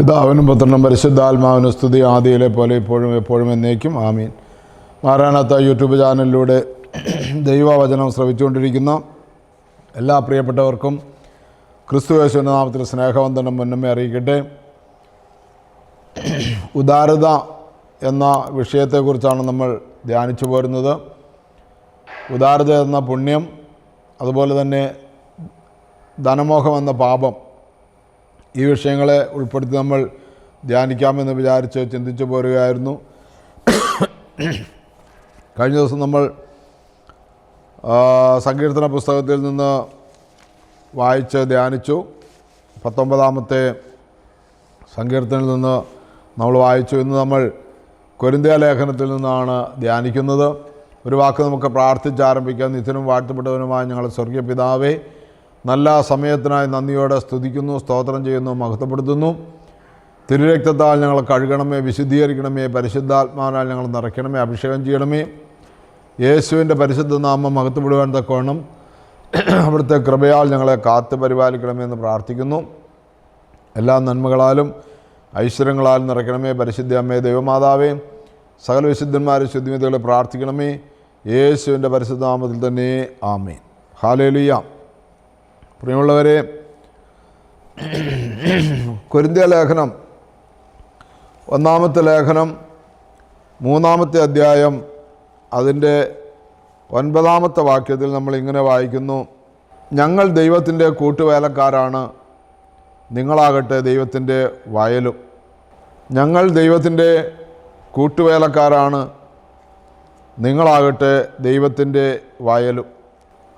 പിതാവിനും പുത്രനും പരിശുദ്ധാത്മാവിനും സ്തുതി ആദിയിലെ പോലെ ഇപ്പോഴും എപ്പോഴും എന്നേക്കും. ആമീൻ. മാറാനാത്ത യൂട്യൂബ് ചാനലിലൂടെ ദൈവവചനം ശ്രവിച്ചുകൊണ്ടിരിക്കുന്ന. എല്ലാ പ്രിയപ്പെട്ടവർക്കും ക്രിസ്തു യേശുവിന്റെ നാമത്തിൽ സ്നേഹവന്ദനം മുന്നമേ അറിയിക്കട്ടെ. ഉദാരത എന്ന വിഷയത്തെക്കുറിച്ചാണ് നമ്മൾ ധ്യാനിച്ചു പോരുന്നത്. ഉദാരത എന്ന പുണ്യം അതുപോലെ തന്നെ ധനമോഹം എന്ന പാപം ഈ വിഷയങ്ങളെ ഉൾപ്പെടുത്തി നമ്മൾ ധ്യാനിക്കാമെന്ന് വിചാരിച്ച് ചിന്തിച്ചു പോരുകയായിരുന്നു. കഴിഞ്ഞ ദിവസം നമ്മൾ സങ്കീർത്തന പുസ്തകത്തിൽ നിന്ന് വായിച്ച് ധ്യാനിച്ചു. പത്തൊമ്പതാമത്തെ സങ്കീർത്തനിൽ നിന്ന് നമ്മൾ വായിച്ചു. ഇന്ന് നമ്മൾ കൊരിന്തിയ ലേഖനത്തിൽ നിന്നാണ് ധ്യാനിക്കുന്നത്. ഒരു വാക്ക് നമുക്ക് പ്രാർത്ഥിച്ച് ആരംഭിക്കാം. നിത്യനും വാഴ്ത്തപ്പെട്ടവനുമായ ഞങ്ങളുടെ സ്വർഗീയ പിതാവേ നല്ല സമയത്തിനായി നന്ദിയോടെ സ്തുതിക്കുന്നു സ്തോത്രം ചെയ്യുന്നു മഹത്വപ്പെടുത്തുന്നു. തിരുരക്തത്താൽ ഞങ്ങൾ കഴുകണമേ വിശുദ്ധീകരിക്കണമേ പരിശുദ്ധാത്മാവിനാൽ ഞങ്ങൾ നിറയ്ക്കണമേ അഭിഷേകം ചെയ്യണമേ. യേശുവിന്റെ പരിശുദ്ധ നാമം മഹത്വപ്പെടുവാൻ തക്കവണ്ണം അവിടുത്തെ കൃപയാൽ ഞങ്ങളെ കാത്തു പരിപാലിക്കണമേ എന്ന് പ്രാർത്ഥിക്കുന്നു. എല്ലാ നന്മകളാലും ഐശ്വര്യങ്ങളാലും നിറയ്ക്കണമേ പരിശുദ്ധ അമ്മേ ദൈവമാതാവേ. സകല വിശുദ്ധന്മാരെ ശുദ്ധിമിതകളെ പ്രാർത്ഥിക്കണമേ. യേശുവിന്റെ പരിശുദ്ധ നാമത്തിൽ തന്നെ ആമേ ഹാലേലുയ്യ പ്രിയമുള്ളവരെ കൊരിന്ത്യ ലേഖനം ഒന്നാമത്തെ ലേഖനം മൂന്നാമത്തെ അധ്യായം അതിന്റെ ഒൻപതാമത്തെ വാക്യത്തിൽ നമ്മൾ ഇങ്ങനെ വായിക്കുന്നു ഞങ്ങൾ ദൈവത്തിന്റെ കൂട്ടുവേലക്കാരാണ് നിങ്ങളാകട്ടെ ദൈവത്തിന്റെ വയലും. ഞങ്ങൾ ദൈവത്തിന്റെ കൂട്ടുവേലക്കാരാണ് നിങ്ങളാകട്ടെ ദൈവത്തിന്റെ വയലും.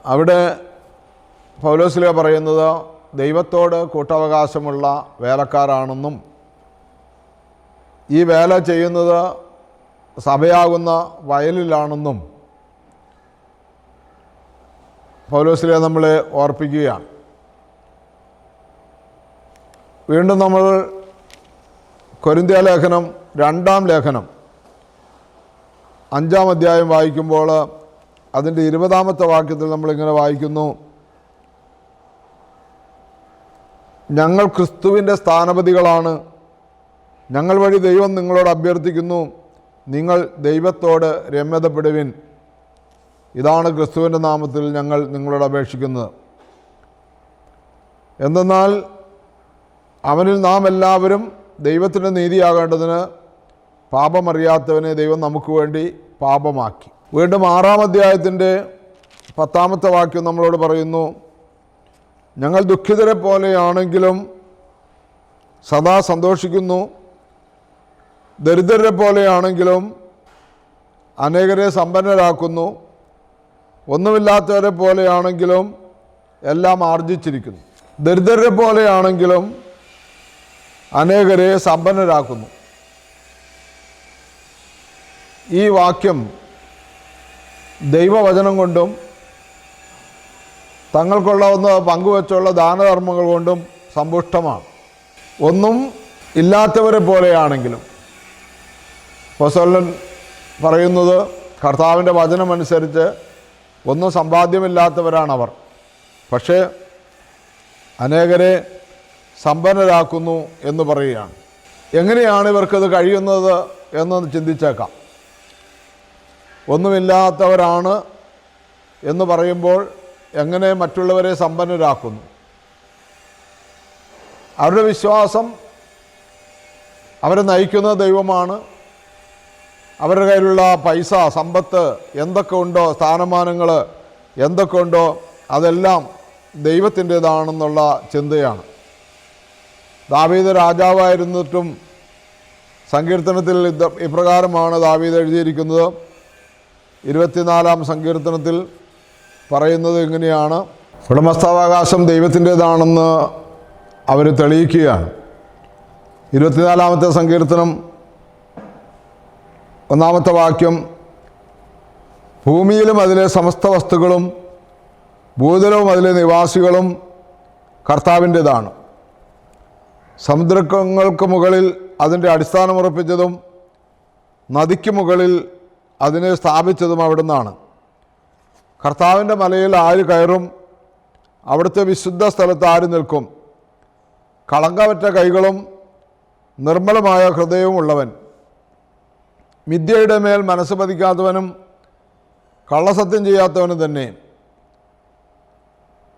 അവിടെ പൗലോസ്ലിയ പറയുന്നത് ദൈവത്തോട് കൂട്ടവകാശമുള്ള വേലക്കാരാണെന്നും ഈ വേല ചെയ്യുന്നത് സഭയാകുന്ന വയലിലാണെന്നും പൗലോസ്ലിയ നമ്മളെ ഓർപ്പിക്കുകയാണ്. വീണ്ടും നമ്മൾ കൊരിന്ത്യ ലേഖനം രണ്ടാം ലേഖനം അഞ്ചാം അധ്യായം വായിക്കുമ്പോൾ അതിന്റെ ഇരുപതാമത്തെ വാക്യത്തിൽ നമ്മളിങ്ങനെ വായിക്കുന്നു. ഞങ്ങൾ ക്രിസ്തുവിന്റെ സ്ഥാനപതികളാണ്. ഞങ്ങൾ വഴി ദൈവം നിങ്ങളോട് അഭ്യർത്ഥിക്കുന്നു. നിങ്ങൾ ദൈവത്തോട് രമ്യതപ്പെടുവിൻ. ഇതാണ് ക്രിസ്തുവിന്റെ നാമത്തിൽ ഞങ്ങൾ നിങ്ങളോട് അപേക്ഷിക്കുന്നത്. എന്തെന്നാൽ അവനിൽ നാം എല്ലാവരും ദൈവത്തിന്റെ നീതിയാകേണ്ടതിന് പാപമറിയാത്തവനെ ദൈവം നമുക്ക് വേണ്ടി പാപമാക്കി. വീണ്ടും ആറാം അധ്യായത്തിന്റെ പത്താമത്തെ വാക്യം നമ്മളോട് പറയുന്നു. ഞങ്ങൾ ദുഃഖിതരെ പോലെയാണെങ്കിലും സദാ സന്തോഷിക്കുന്നു. ദരിദ്രരെ പോലെയാണെങ്കിലും അനേകരെ സമ്പന്നരാക്കുന്നു. ഒന്നുമില്ലാത്തവരെ പോലെയാണെങ്കിലും എല്ലാം ആർജിച്ചിരിക്കുന്നു. ദരിദ്രരെ പോലെയാണെങ്കിലും അനേകരെ സമ്പന്നരാക്കുന്നു. ഈ വാക്യം ദൈവവചനം കൊണ്ടും തങ്ങൾക്കുള്ള ഒന്ന് പങ്കുവച്ചുള്ള ദാനധർമ്മങ്ങൾ കൊണ്ടും സമ്പുഷ്ടമാണ്. ഒന്നും ഇല്ലാത്തവരെ പോലെയാണെങ്കിലും പൊസോലൻ പറയുന്നത് കർത്താവിന്റെ വചനമനുസരിച്ച് ഒന്നും സമ്പാദ്യമില്ലാത്തവരാണവർ. പക്ഷേ അനേകരെ സമ്പന്നരാക്കുന്നു എന്ന് പറയുകയാണ്. എങ്ങനെയാണ് ഇവർക്കത് കഴിയുന്നത് എന്ന് ചിന്തിച്ചേക്കാം. ഒന്നുമില്ലാത്തവരാണ് എന്ന് പറയുമ്പോൾ എങ്ങനെ മറ്റുള്ളവരെ സമ്പന്നരാക്കുന്നു? അവരുടെ വിശ്വാസം അവരെ നയിക്കുന്ന ദൈവമാണ്. അവരുടെ കയ്യിലുള്ള പൈസ സമ്പത്ത് എന്തൊക്കെ ഉണ്ടോ സ്ഥാനമാനങ്ങൾ എന്തൊക്കെ ഉണ്ടോ അതെല്ലാം ദൈവത്തിന്റെതാണെന്നുള്ള ചിന്തയാണ്. ദാവീദ് രാജാവായിരുന്നിട്ടും സങ്കീർത്തനത്തിൽ ഇപ്രകാരമാണ് ദാവീദ് എഴുതിയിരിക്കുന്നത്. ഇരുപത്തിനാലാം സങ്കീർത്തനത്തിൽ പറയുന്നത് എങ്ങനെയാണ്? ഉടമസ്ഥാവകാശം ദൈവത്തിന്റെതാണെന്ന് അവർ തെളിയിക്കുകയാണ് ഇരുപത്തിനാലാമത്തെ സങ്കീർത്തനം ഒന്നാമത്തെ വാക്യം ഭൂമിയിലും അതിലെ സമസ്ത വസ്തുക്കളും ഭൂതലവും അതിലെ നിവാസികളും കർത്താവിന്റെതാണ്. സമുദ്രങ്ങൾക്ക് മുകളിൽ അതിന്റെ അടിസ്ഥാനമുറപ്പിച്ചതും നദിക്ക് മുകളിൽ അതിനെ സ്ഥാപിച്ചതും അവിടുന്നാണ്. കർത്താവിന്റെ മലയിൽ ആര് കയറും? അവിടുത്തെ വിശുദ്ധ സ്ഥലത്ത് ആര് നിൽക്കും? കളങ്കവറ്റ കൈകളും നിർമ്മലമായ ഹൃദയവും ഉള്ളവൻ. മിഥ്യയുടെ മേൽ മനസ്സ് പതിക്കാത്തവനും കള്ളസത്യം ചെയ്യാത്തവനും തന്നെ.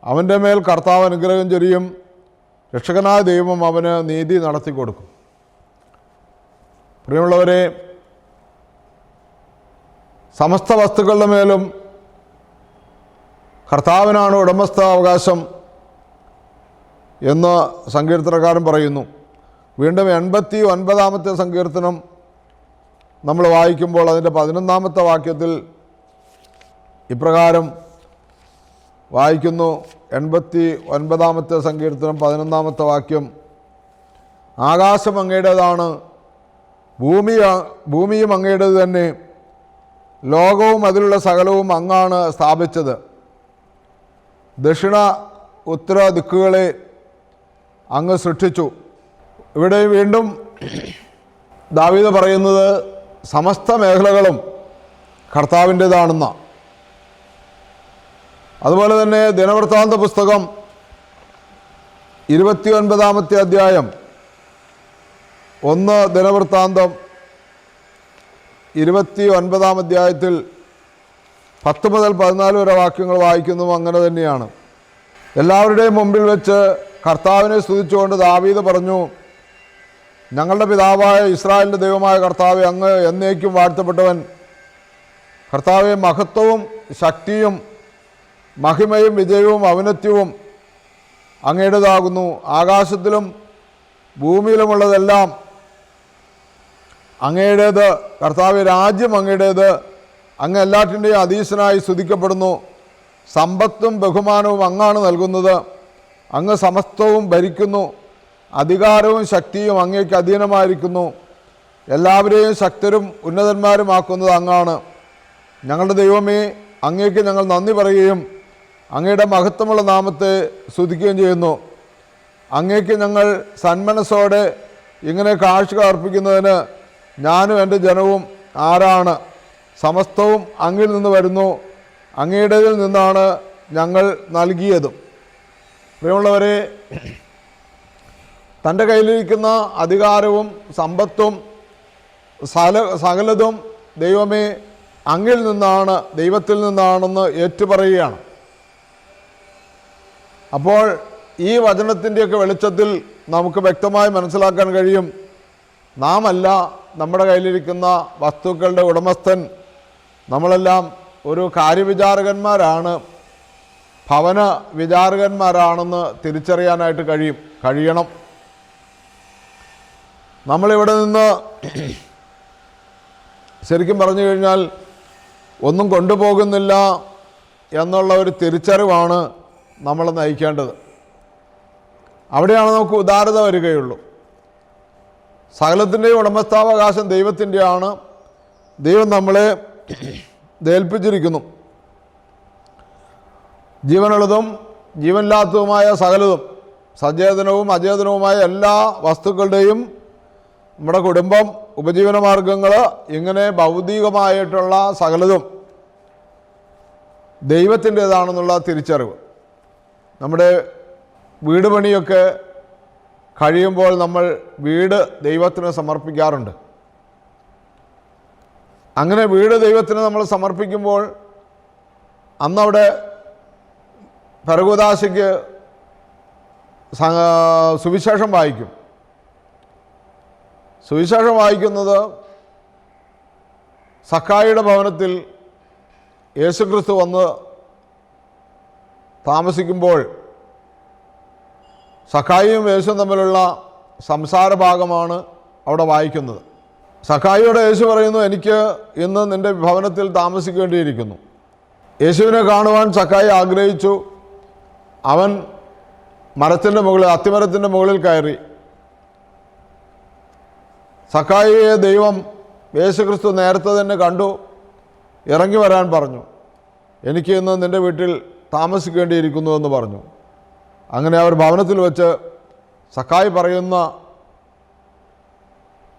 അവന്റെ മേൽ കർത്താവ് അനുഗ്രഹം ചൊരിയും രക്ഷകനായ ദൈവം അവന് നീതി നടത്തി കൊടുക്കും. പ്രിയമുള്ളവരെ സമസ്ത വസ്തുക്കളുടെ മേലും കർത്താവിനാണ് ഉടമസ്ഥ അവകാശം എന്ന് സങ്കീർത്തനക്കാരൻ പറയുന്നു. വീണ്ടും എൺപത്തി ഒൻപതാമത്തെ സങ്കീർത്തനം നമ്മൾ വായിക്കുമ്പോൾ അതിന്റെ പതിനൊന്നാമത്തെ വാക്യത്തിൽ ഇപ്രകാരം വായിക്കുന്നു. എൺപത്തി ഒൻപതാമത്തെ സങ്കീർത്തനം പതിനൊന്നാമത്തെ വാക്യം. ആകാശം അങ്ങയുടേതാണ് ഭൂമി ഭൂമിയും അങ്ങയുടേത് തന്നെ. ലോകവും അതിലുള്ള സകലവും അങ്ങാണ് സ്ഥാപിച്ചത്. ദക്ഷിണ ഉത്തര ദിക്കുകളെ അങ്ങ് സൃഷ്ടിച്ചു. ഇവിടെ വീണ്ടും ദാവീദ് പറയുന്നത് സമസ്ത മേഖലകളും കർത്താവിന്റേതാണെന്ന. അതുപോലെ തന്നെ ദിനവൃത്താന്ത പുസ്തകം ഇരുപത്തി ഒൻപതാമത്തെ അധ്യായം ഒന്ന് ദിനവൃത്താന്തം ഇരുപത്തി ഒൻപതാം അധ്യായത്തിൽ പത്ത് മുതൽ പതിനാല് വരെ വാക്യങ്ങൾ വായിക്കുന്നതും അങ്ങനെ തന്നെയാണ്. എല്ലാവരുടെയും മുമ്പിൽ വെച്ച് കർത്താവിനെ സ്തുതിച്ചുകൊണ്ട് ദാവീദ് പറഞ്ഞു ഞങ്ങളുടെ പിതാവായ ഇസ്രായേലിന്റെ ദൈവമായ കർത്താവ് അങ്ങ് എന്നേക്കും വാഴ്ത്തപ്പെട്ടവൻ. കർത്താവെ മഹത്വവും ശക്തിയും മഹിമയും വിജയവും ഔന്നത്യവും അങ്ങയുടേതാകുന്നു. ആകാശത്തിലും ഭൂമിയിലുമുള്ളതെല്ലാം അങ്ങയുടേത് കർത്താവ് രാജ്യം അങ്ങയുടേത് അങ്ങ് എല്ലാറ്റിന്റെയും അധീശനായി സ്തുതിക്കപ്പെടുന്നു. സമ്പത്തും ബഹുമാനവും അങ്ങാണ് നൽകുന്നത്. അങ്ങ് സമസ്തവും ഭരിക്കുന്നു. അധികാരവും ശക്തിയും അങ്ങേക്ക് അധീനമായിരിക്കുന്നു. എല്ലാവരെയും ശക്തരും ഉന്നതന്മാരുമാക്കുന്നത് അങ്ങാണ്. ഞങ്ങളുടെ ദൈവമേ അങ്ങേക്ക് ഞങ്ങൾ നന്ദി പറയുകയും അങ്ങയുടെ മഹത്വമുള്ള നാമത്തെ സ്തുതിക്കുകയും ചെയ്യുന്നു. അങ്ങേക്ക് ഞങ്ങൾ സന്മനസ്സോടെ ഇങ്ങനെ കാഴ്ച അർപ്പിക്കുന്നതിന് ഞാനും എന്റെ ജനവും ആരാണ്? സമസ്തവും അങ്ങിൽ നിന്ന് വരുന്നു. അങ്ങയുടേതിൽ നിന്നാണ് ഞങ്ങൾ നൽകിയതും. പ്രിയമുള്ളവരെ തന്റെ കയ്യിലിരിക്കുന്ന അധികാരവും സമ്പത്തും സല സകലതും ദൈവമേ അങ്ങിൽ നിന്നാണ് ദൈവത്തിൽ നിന്നാണെന്ന് ഏറ്റുപറയുകയാണ്. അപ്പോൾ ഈ വചനത്തിന്റെയൊക്കെ വെളിച്ചത്തിൽ നമുക്ക് വ്യക്തമായി മനസ്സിലാക്കാൻ കഴിയും. നാം അല്ല നമ്മുടെ കയ്യിലിരിക്കുന്ന വസ്തുക്കളുടെ ഉടമസ്ഥൻ നമ്മളെല്ലാം ഒരു കാര്യവിചാരകന്മാരാണ്. ഭവന വിചാരകന്മാരാണെന്ന് തിരിച്ചറിയാനായിട്ട് കഴിയും കഴിയണം. നമ്മളിവിടെ നിന്ന് ശരിക്കും പറഞ്ഞു കഴിഞ്ഞാൽ ഒന്നും കൊണ്ടുപോകുന്നില്ല എന്നുള്ള ഒരു തിരിച്ചറിവാണ് നമ്മൾ നയിക്കേണ്ടത്. അവിടെയാണ് നമുക്ക് ഉദാരത വരികയുള്ളൂ. സകലത്തിന്റെയും ഉടമസ്ഥാവകാശം ദൈവത്തിന്റെയാണ്. ദൈവം നമ്മളെ ദേൽപ്പിച്ചിരിക്കുന്നു ജീവനുള്ളതും ജീവനില്ലാത്തതുമായ സകലതും സചേതനവും അചേതനവുമായ എല്ലാ വസ്തുക്കളുടെയും നമ്മുടെ കുടുംബം ഉപജീവന മാർഗങ്ങൾ ഇങ്ങനെ ഭൗതികമായിട്ടുള്ള സകലതും ദൈവത്തിന്റേതാണെന്നുള്ള തിരിച്ചറിവ്. നമ്മുടെ വീട് പണിയൊക്കെ കഴിയുമ്പോൾ നമ്മൾ വീട് ദൈവത്തിന് സമർപ്പിക്കാറുണ്ട്. അങ്ങനെ വീട് ദൈവത്തിന് നമ്മൾ സമർപ്പിക്കുമ്പോൾ അന്നവിടെ പരകുദാശയ്ക്ക് സുവിശേഷം വായിക്കും. സുവിശേഷം വായിക്കുന്നത് സക്കായിയുടെ ഭവനത്തിൽ യേശുക്രിസ്തു വന്ന് താമസിക്കുമ്പോൾ സഖായിയും യേശുവും തമ്മിലുള്ള സംസാര ഭാഗമാണ് അവിടെ വായിക്കുന്നത്. സഖായിയോട് യേശു പറയുന്നു എനിക്ക് ഇന്ന് നിന്റെ ഭവനത്തിൽ താമസിക്കേണ്ടിയിരിക്കുന്നു. യേശുവിനെ കാണുവാൻ സഖായി ആഗ്രഹിച്ചു. അവൻ മരത്തിന്റെ മുകളിൽ അത്തിമരത്തിന്റെ മുകളിൽ കയറി. സഖായിയെ ദൈവം യേശുക്രിസ്തു നേരത്തെ തന്നെ കണ്ടു. ഇറങ്ങി വരാൻ പറഞ്ഞു. എനിക്ക് ഇന്ന് നിന്റെ വീട്ടിൽ താമസിക്കേണ്ടിയിരിക്കുന്നു എന്ന് പറഞ്ഞു. അങ്ങനെ അവർ ഭവനത്തിൽ വെച്ച് സഖായി പറയുന്ന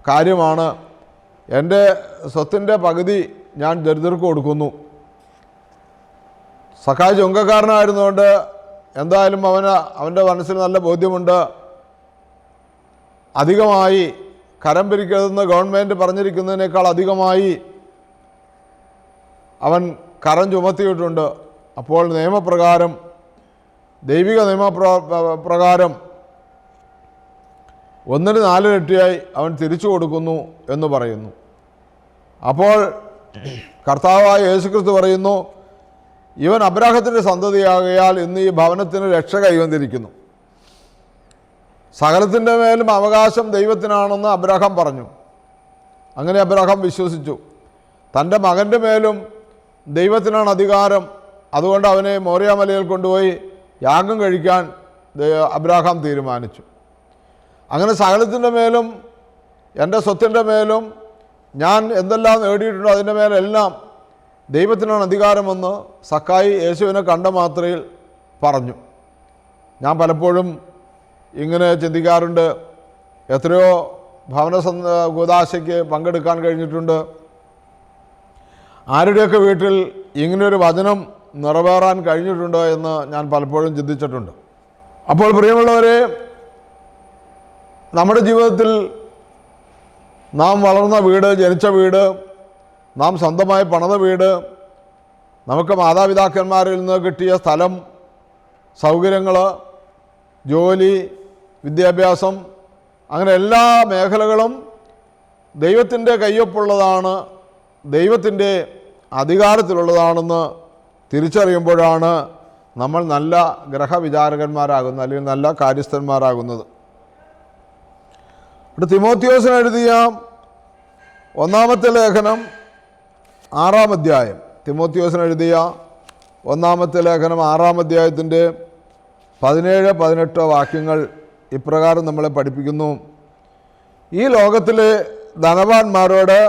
കാര്യമാണ് എന്റെ സ്വത്തിന്റെ പകുതി ഞാൻ ദരിദ്രർക്ക് കൊടുക്കുന്നു. സഖായി ചുങ്കക്കാരനായിരുന്നുകൊണ്ട് എന്തായാലും അവന് അവന്റെ മനസ്സിൽ നല്ല ബോധ്യമുണ്ട്. അധികമായി കരം പിരിക്കരുതെന്ന് ഗവൺമെന്റ് പറഞ്ഞിരിക്കുന്നതിനേക്കാൾ അധികമായി അവൻ കരം ചുമത്തിയിട്ടുണ്ട്. അപ്പോൾ നിയമപ്രകാരം ദൈവിക നിയമപ്ര ഒന്നിന് നാലിരട്ടിയായി അവൻ തിരിച്ചു കൊടുക്കുന്നു എന്ന് പറയുന്നു. അപ്പോൾ കർത്താവായ യേശുക്രിസ്തു പറയുന്നു ഇവൻ അബ്രാഹത്തിന്റെ സന്തതിയാകയാൽ ഇന്ന് ഈ ഭവനത്തിന് രക്ഷ കൈവന്നിരിക്കുന്നു. സകലത്തിന്റെ മേലും അവകാശം ദൈവത്തിനാണെന്ന് അബ്രാഹം പറഞ്ഞു. അങ്ങനെ അബ്രാഹം വിശ്വസിച്ചു. തന്റെ മകന്റെ മേലും ദൈവത്തിനാണ് അധികാരം. അതുകൊണ്ട് അവനെ മോറിയാമലയിൽ കൊണ്ടുപോയി യാഗം കഴിക്കാൻ അബ്രാഹാം തീരുമാനിച്ചു. അങ്ങനെ സകലത്തിന്റെ മേലും എന്റെ സ്വത്തിന്റെ മേലും ഞാൻ എന്തെല്ലാം നേടിയിട്ടുണ്ടോ അതിന്റെ മേലെല്ലാം ദൈവത്തിനാണ് അധികാരമെന്ന് സക്കായി യേശുവിനെ കണ്ട മാത്രയിൽ പറഞ്ഞു. ഞാൻ പലപ്പോഴും ഇങ്ങനെ ചിന്തിക്കാറുണ്ട്. എത്രയോ ഭവന ഗോദാശയ്ക്ക് പങ്കെടുക്കാൻ കഴിഞ്ഞിട്ടുണ്ട്. ആരുടെയൊക്കെ വീട്ടിൽ ഇങ്ങനെയൊരു വചനം നിറവേറാൻ കഴിഞ്ഞിട്ടുണ്ടോ എന്ന് ഞാൻ പലപ്പോഴും ചിന്തിച്ചിട്ടുണ്ട്. അപ്പോൾ പ്രിയമുള്ളവരെ നമ്മുടെ ജീവിതത്തിൽ നാം വളർന്ന വീട് ജനിച്ച വീട് നാം സ്വന്തമായി പണിത വീട് നമുക്ക് മാതാപിതാക്കന്മാരിൽ നിന്ന് കിട്ടിയ സ്ഥലം സൗകര്യങ്ങൾ ജോലി വിദ്യാഭ്യാസം അങ്ങനെ എല്ലാ മേഖലകളും ദൈവത്തിന്റെ കയ്യൊപ്പുള്ളതാണ് ദൈവത്തിന്റെ അധികാരത്തിലുള്ളതാണെന്ന് തിരിച്ചറിയുമ്പോഴാണ് നമ്മൾ നല്ല ഗ്രഹവിചാരകന്മാരാകുന്നത് അല്ലെങ്കിൽ നല്ല കാര്യസ്ഥന്മാരാകുന്നത്. ഇവിടെ തിമോത്യോസിന് എഴുതിയ ഒന്നാമത്തെ ലേഖനം ആറാം അധ്യായം. തിമോത്യോസിന് എഴുതിയ ഒന്നാമത്തെ ലേഖനം ആറാം അധ്യായത്തിന്റെ പതിനേഴ് പതിനെട്ട് വാക്യങ്ങൾ ഇപ്രകാരം നമ്മളെ പഠിപ്പിക്കുന്നു. ഈ ലോകത്തിലെ ധനവാന്മാരോട്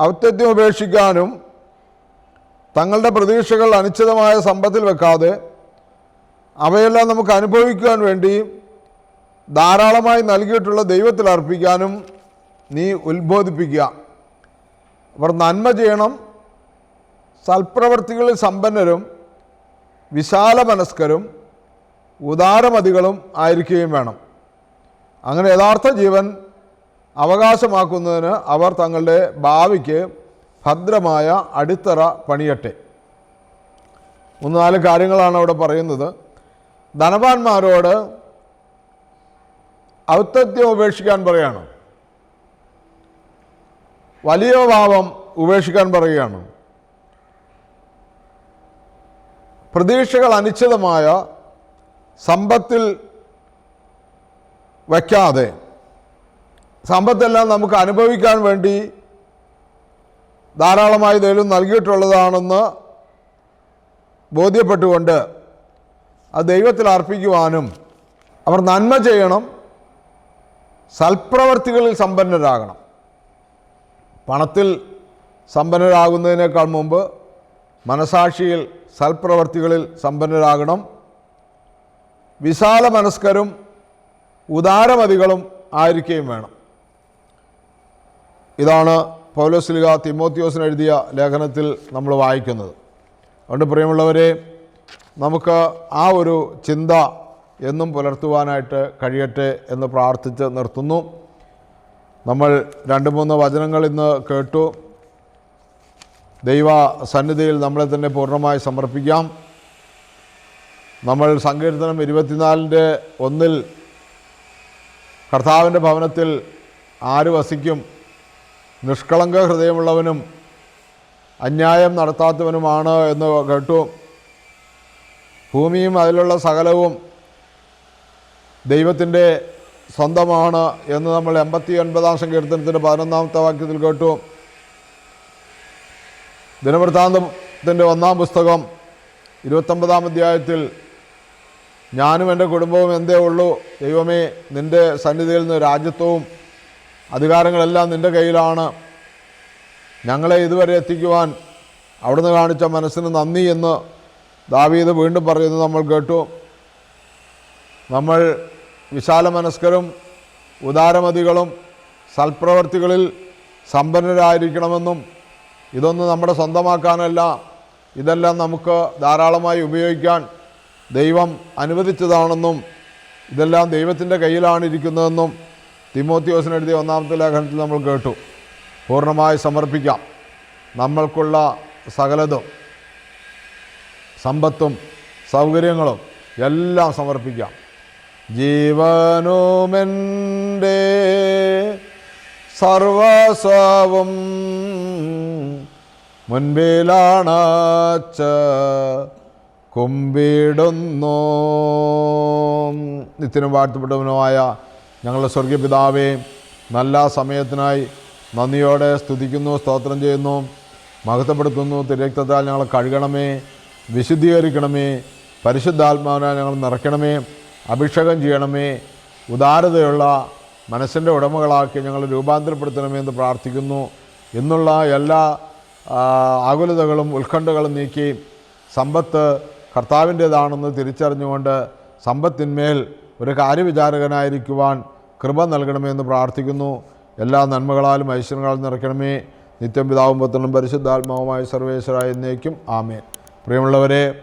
ഔത്തത്യം ഉപേക്ഷിക്കാനും തങ്ങളുടെ പ്രതീക്ഷകൾ അനിശ്ചിതമായ സമ്പത്തിൽ വെക്കാതെ അവയെല്ലാം നമുക്ക് അനുഭവിക്കുവാൻ വേണ്ടി ധാരാളമായി നൽകിയിട്ടുള്ള ദൈവത്തിൽ അർപ്പിക്കാനും നീ ഉത്ബോധിപ്പിക്കുക. അവർ നന്മ ചെയ്യണം. സൽപ്രവർത്തികളിൽ സമ്പന്നരും വിശാല മനസ്കരും ഉദാരമതികളും ആയിരിക്കുകയും വേണം. അങ്ങനെ യഥാർത്ഥ ജീവൻ അവകാശമാക്കുന്നതിന് അവർ തങ്ങളുടെ ഭാവിക്ക് ഭദ്രമായ അടിത്തറ പണിയട്ടെ. മൂന്ന് നാല് കാര്യങ്ങളാണ് അവിടെ പറയുന്നത്. ധനവാന്മാരോട് ഔത്തത്യം ഉപേക്ഷിക്കാൻ പറയാണ്. വലിയ ഭാവം ഉപേക്ഷിക്കാൻ പറയുകയാണ്. പ്രതീക്ഷകൾ അനിശ്ചിതമായ സമ്പത്തിൽ വയ്ക്കാതെ സമ്പത്തെല്ലാം നമുക്ക് അനുഭവിക്കാൻ വേണ്ടി ധാരാളമായി ദൈവം നൽകിയിട്ടുള്ളതാണെന്ന് ബോധ്യപ്പെട്ടുകൊണ്ട് ആ ദൈവത്തിൽ അർപ്പിക്കുവാനും അവർ നന്മ ചെയ്യണം. സൽപ്രവർത്തികളിൽ സമ്പന്നരാകണം. പണത്തിൽ സമ്പന്നരാകുന്നതിനേക്കാൾ മുമ്പ് മനസാക്ഷിയിൽ സൽപ്രവർത്തികളിൽ സമ്പന്നരാകണം. വിശാല മനസ്കരും ഉദാരമതികളും ആയിരിക്കുകയും വേണം. ഇതാണ് പൗലോസ്ലിക തിമോത്യോസിന് എഴുതിയ ലേഖനത്തിൽ നമ്മൾ വായിക്കുന്നത്. അതുകൊണ്ട് പ്രിയമുള്ളവരെ നമുക്ക് ആ ഒരു ചിന്ത എന്നും പുലർത്തുവാനായിട്ട് കഴിയട്ടെ എന്ന് പ്രാർത്ഥിച്ച് നിർത്തുന്നു. നമ്മൾ രണ്ട് മൂന്ന് വചനങ്ങൾ ഇന്ന് കേട്ടു. ദൈവ സന്നിധിയിൽ നമ്മളെ തന്നെ പൂർണമായി സമർപ്പിക്കാം. നമ്മൾ സങ്കീർത്തനം ഇരുപത്തിനാലിന്റെ ഒന്നിൽ കർത്താവിന്റെ ഭവനത്തിൽ ആര് വസിക്കും? നിഷ്കളങ്ക ഹൃദയമുള്ളവനും അന്യായം നടത്താത്തവനുമാണ് എന്ന് കേട്ടു. ഭൂമിയും അതിലുള്ള സകലവും ദൈവത്തിന്റെ സ്വന്തമാണ് എന്ന് നമ്മൾ എൺപത്തി ഒൻപതാം സങ്കീർത്തനത്തിന്റെ പതിനൊന്നാമത്തെ വാക്യത്തിൽ കേട്ടു. ദിനവൃത്താന്തത്തിന്റെ ഒന്നാം പുസ്തകം ഇരുപത്തൊമ്പതാം അധ്യായത്തിൽ ഞാനും എന്റെ കുടുംബവും എന്തേ ഉള്ളൂ? ദൈവമേ നിന്റെ സന്നിധിയിൽ നിന്ന് രാജ്യത്വവും അധികാരങ്ങളെല്ലാം നിന്റെ കയ്യിലാണ്. ഞങ്ങളെ ഇതുവരെ എത്തിക്കുവാൻ അവിടുന്ന് കാണിച്ച മനസ്സിന് നന്ദി എന്ന് ദാവീദ് വീണ്ടും പറയുന്നത് നമ്മൾ കേട്ടു. നമ്മൾ വിശാല മനസ്കരും ഉദാരമതികളും സൽപ്രവർത്തികളിൽ സമ്പന്നരായിരിക്കണമെന്നും ഇതൊന്നും നമ്മുടെ സ്വന്തമാക്കാനല്ല ഇതെല്ലാം നമുക്ക് ധാരാളമായി ഉപയോഗിക്കാൻ ദൈവം അനുവദിച്ചതാണെന്നും ഇതെല്ലാം ദൈവത്തിന്റെ കയ്യിലാണ് ഇരിക്കുന്നതെന്നും തിമോത്തിയോസിന് എഴുതിയ ഒന്നാമത്തെ ലേഖനത്തിൽ നമ്മൾ കേട്ടു. പൂർണമായി സമർപ്പിക്കാം. നമ്മൾക്കുള്ള സകലതും സമ്പത്തും സൗകര്യങ്ങളും എല്ലാം സമർപ്പിക്കാം. ജീവനുമെന്റെ സർവസ്വവും മുൻപിലാണച്ച കുമ്പിടുന്നു. നിത്യനും വാഴ്ത്തപ്പെട്ടവനുമായ ഞങ്ങളുടെ സ്വർഗീയ നല്ല സമയത്തിനായി നന്ദിയോടെ സ്തുതിക്കുന്നു സ്തോത്രം ചെയ്യുന്നു മഹത്വപ്പെടുത്തുന്നു തിരക്തത്താൽ ഞങ്ങളെ കഴുകണമേ വിശുദ്ധീകരിക്കണമേ പരിശുദ്ധാത്മാവിനാൽ ഞങ്ങൾ നിറയ്ക്കണമേ. അഭിഷേകം ചെയ്യണമേ. ഉദാരതയുള്ള മനസ്സിന്റെ ഉടമകളാക്കി ഞങ്ങൾ രൂപാന്തരപ്പെടുത്തണമേ എന്ന് പ്രാർത്ഥിക്കുന്നു. എന്നുള്ള എല്ലാ ആകുലതകളും ഉത്കണ്ഠകളും നീക്കി സമ്പത്ത് കർത്താവിന്റേതാണെന്ന് തിരിച്ചറിഞ്ഞുകൊണ്ട് സമ്പത്തിന്മേൽ ഒരു കാര്യവിചാരകനായിരിക്കുവാൻ കൃപ നൽകണമെന്ന് പ്രാർത്ഥിക്കുന്നു. എല്ലാ നന്മകളാലും ഐശ്വര്യങ്ങളാലും നിറയ്ക്കണമേ. നിത്യം പിതാവും പുത്രനും പരിശുദ്ധാത്മാവുമായ സർവേശ്വരായ എന്നേക്കും ആമേൻ. പ്രിയമുള്ളവരെ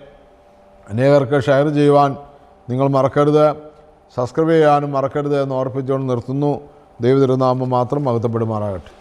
അനേകർക്ക് ഷെയർ ചെയ്യുവാൻ നിങ്ങൾ മറക്കരുത്. സബ്സ്ക്രൈബ് ചെയ്യാനും മറക്കരുത് എന്ന് ഓർപ്പിച്ചുകൊണ്ട് നിർത്തുന്നു. ദൈവതിരുനാമം മാത്രം മഹത്വപ്പെടുമാറാകട്ടെ.